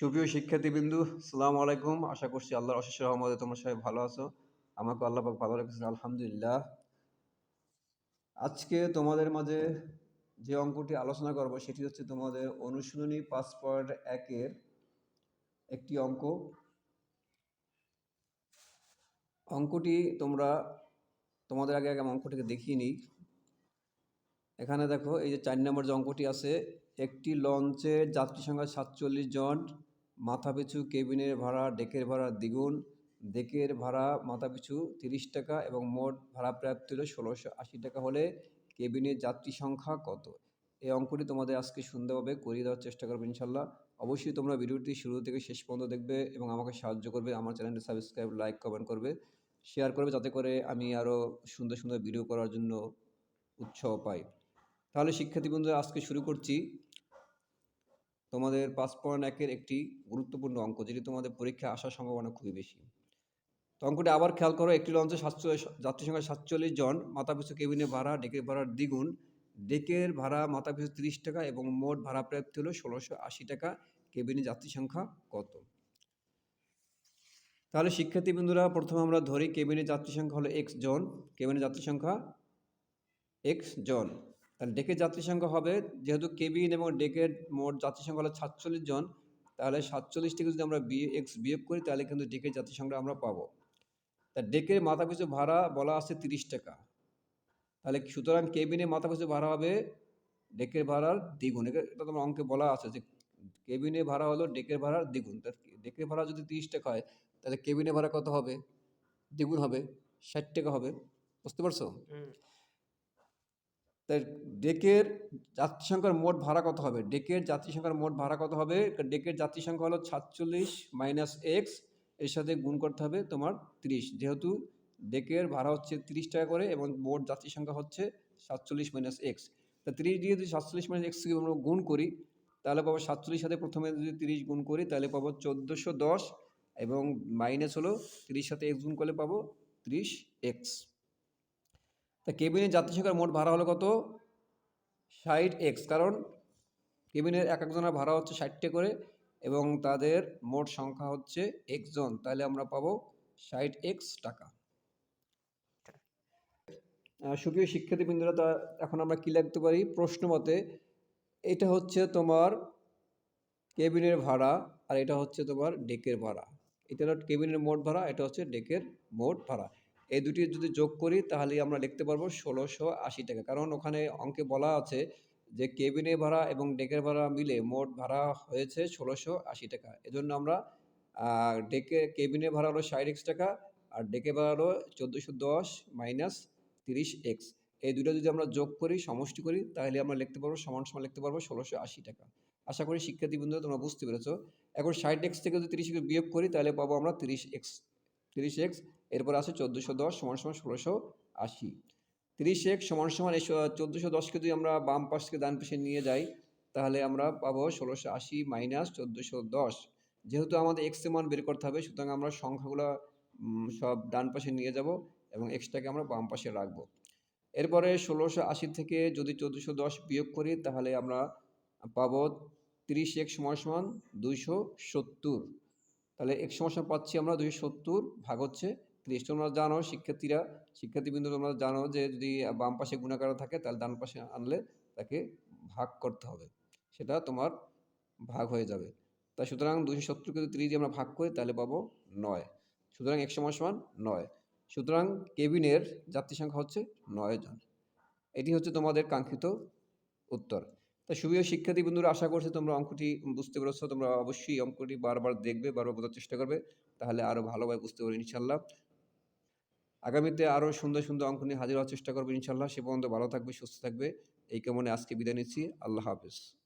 সুপ্রিয় শিক্ষার্থীবৃন্দু সালাম আলাইকুম। আশা করছি আল্লাহর অশেষ রহমতে তোমরা সবাই ভালো আছো। আমাকে আল্লাহ পাক ভালো রেখেছেন, আলহামদুলিল্লাহ। আজকে তোমাদের মাঝে যে অঙ্কটি আলোচনা করব, সেটি হচ্ছে তোমাদের অনুশীলনী পাঁচ পয়েন্ট একের একটি অঙ্ক। অঙ্কটি তোমরা, তোমাদের আগে আগে অঙ্কটিকে দেখিয়ে নিই। এখানে দেখো, এই যে চার নম্বর যে অঙ্কটি আছে, একটি লঞ্চের যাত্রী সংখ্যা সাতচল্লিশ জন মাথাপিছু কেবিনের ভাড়া, ডেকের ভাড়া দ্বিগুণ, ডেকের ভাড়া মাথাপিছু তিরিশ টাকা এবং মোট ভাড়া প্রাপ্ত হলো ষোলোশো আশি টাকা হলে কেবিনের যাত্রী সংখ্যা কত? এই অঙ্কটি তোমাদের আজকে সুন্দরভাবে করিয়ে দেওয়ার চেষ্টা করবে ইনশাল্লাহ। অবশ্যই তোমরা ভিডিওটি শুরু থেকে শেষ পর্যন্ত দেখবে এবং আমাকে সাহায্য করবে। আমার চ্যানেলটি সাবস্ক্রাইব, লাইক, কমেন্ট করবে। শেয়ার করবে যাতে করে আমি আরও সুন্দর সুন্দর ভিডিও করার জন্য উৎসাহ পাই। তাহলে শিক্ষার্থী বন্ধুরা আজকে শুরু করছি। তোমাদের পাঁচ পয়েন্ট একের একটি গুরুত্বপূর্ণ অঙ্ক, যেটি তোমাদের পরীক্ষায় আসার সম্ভাবনা খুবই বেশি। তো অঙ্কটি আবার খেয়াল করো, একটি লঞ্চে সাতচল্লিশ যাত্রী সংখ্যা সাতচল্লিশ জন, মাথাপিছু কেবিনের ভাড়া, ডেকের ভাড়ার দ্বিগুণ। ডেকের ভাড়া মাথাপিছু তিরিশ টাকা এবং মোট ভাড়া প্রাপ্তি হলো ষোলোশো আশি টাকা, কেবিনে যাত্রী সংখ্যা কত? তাহলে শিক্ষার্থী বন্ধুরা, প্রথমে আমরা ধরি কেবিনের যাত্রী সংখ্যা হলো এক্স জন কেবিনের যাত্রী সংখ্যা এক্স জন। তাহলে ডেকের যাত্রী সংখ্যা হবে, যেহেতু কেবিন এবং ডেকের মোট যাত্রী সংখ্যা হলো সাতচল্লিশ জন, তাহলে সাতচল্লিশ থেকে যদি আমরা বিয়ে এক্স বিয়োগ করি, তাহলে কিন্তু ডেকের যাত্রী সংখ্যা আমরা পাবো। তা ডেকের মাথা পিছু ভাড়া বলা আছে তিরিশ টাকা। তাহলে সুতরাং কেবিনে মাথা পিছু ভাড়া হবে, ডেকের ভাড়ার দ্বিগুণ। এটা তোমার অঙ্কে বলা আছে যে কেবিনে ভাড়া হলো ডেকের ভাড়ার দ্বিগুণ। তা ডেকের ভাড়া যদি তিরিশ টাকা হয়, তাহলে কেবিনে ভাড়া কত হবে? দ্বিগুণ হবে, ষাট টাকা হবে। বুঝতে পারছ? তাই ডেকের যাত্রী সংখ্যার মোট ভাড়া কত হবে? ডেকের যাত্রী সংখ্যার মোট ভাড়া কত হবে? ডেকের যাত্রী সংখ্যা হলো সাতচল্লিশ মাইনাস এক্সের সাথে গুণ করতে হবে তোমার তিরিশ। যেহেতু ডেকের ভাড়া হচ্ছে তিরিশ টাকা করে এবং মোট যাত্রী সংখ্যা হচ্ছে সাতচল্লিশ মাইনাস এক্স তা তিরিশ দিয়ে যদি সাতচল্লিশ মাইনাস এক্স থেকে আমরা গুণ করি, তাহলে পাবো সাতচল্লিশ সাথে প্রথমে যদি তিরিশ গুণ করি, তাহলে পাবো চোদ্দোশো দশ এবং মাইনাস হলো তিরিশ সাথে এক্স গুণ করলে পাবো ত্রিশ এক্স তা কেবিনের যাত্রী সংখ্যার মোট ভাড়া হলো কত? ষাট এক্স। কারণ কেবিনের এক একজনের ভাড়া হচ্ছে ষাটটে করে এবং তাদের মোট সংখ্যা হচ্ছে একজন। তাহলে আমরা পাবো ষাট এক্স টাকা। সুপ্রিয় শিক্ষার্থীবৃন্দরা, তা এখন আমরা কী লিখতে পারি? প্রশ্ন মতে, এটা হচ্ছে তোমার কেবিনের ভাড়া আর এটা হচ্ছে তোমার ডেকের ভাড়া। এটা হলো কেবিনের মোট ভাড়া, এটা হচ্ছে ডেকের মোট ভাড়া। এই দুটি যদি যোগ করি, তাহলে আমরা লিখতে পারব ষোলোশো আশি টাকা। কারণ ওখানে অঙ্কে বলা আছে যে কেবিনের ভাড়া এবং ডেকের ভাড়া মিলে মোট ভাড়া হয়েছে ষোলোশো আশি টাকা। এজন্য আমরা ডেকে কেবিনের ভাড়া হলো ষাট এক্স টাকা আর ডেকে ভাড়া হলো চোদ্দোশো দশ মাইনাস তিরিশ এক্স। এই দুটো যদি আমরা যোগ করি, সমষ্টি করি, তাহলে আমরা লিখতে পারব, সমান সমান লিখতে পারব ষোলোশো আশি টাকা। আশা করি শিক্ষার্থী বন্ধুরা, তোমরা বুঝতে পেরেছ। এখন ষাট এক্স থেকে যদি তিরিশ বিয়োগ করি, তাহলে পাবো আমরা তিরিশ এক্স তিরিশ এক্স এরপর আছে চোদ্দোশো দশ সমান সমান ষোলোশো আশি। তিরিশ এক্স সমান সমান এই চোদ্দোশো দশকে যদি আমরা বাম পাশ থেকে ডান পাশে নিয়ে যাই, তাহলে আমরা পাবো ষোলোশো আশি মাইনাস চোদ্দোশো দশ। যেহেতু আমাদের এক্স মান বের করতে হবে, সুতরাং আমরা সংখ্যাগুলো সব ডান পাশে নিয়ে যাব এবং এক্সটাকে আমরা বাম পাশে রাখব। এরপরে ষোলোশো আশি থেকে যদি চোদ্দোশো দশ বিয়োগ করি, তাহলে আমরা পাবো তিরিশ এক সমান সমান দুইশো সত্তর। তাহলে এক সমান সমান পাচ্ছি আমরা দুইশো সত্তর ভাগ হচ্ছে ত্রিশ তোমরা জানো, শিক্ষার্থীরা, শিক্ষার্থীবৃন্দ তোমরা জানো যে যদি বাম পাশে গুণাকার থাকে, তাহলে ডান পাশে আনলে তাকে ভাগ করতে হবে। সেটা তোমার ভাগ হয়ে যাবে। তাই সুতরাং দুইশো সত্তরকে তিরিশ দিয়ে আমরা ভাগ করি, তাহলে পাবো নয়। সুতরাং এক সমান সমান নয়। সুতরাং কেবিনের যাত্রী সংখ্যা হচ্ছে নয় জন। এটি হচ্ছে তোমাদের কাঙ্ক্ষিত উত্তর। তা সুপ্রিয় শিক্ষার্থী বন্ধুরা আশা করছি তোমরা অঙ্কটি বুঝতে পেরেছ। তোমরা অবশ্যই অঙ্কটি বারবার দেখবে, বারবার বোঝার চেষ্টা করবে। তাহলে আরও ভালোভাবে বুঝতে পারবে ইনশাল্লাহ আগামীতে আরও সুন্দর সুন্দর অঙ্ক নিয়ে হাজির হওয়ার চেষ্টা করব ইনশাল্লাহ। সে পর্যন্ত ভালো থাকবে, সুস্থ থাকবে। এই কামনে আজকে বিদায় নিচ্ছি। আল্লাহ হাফেজ।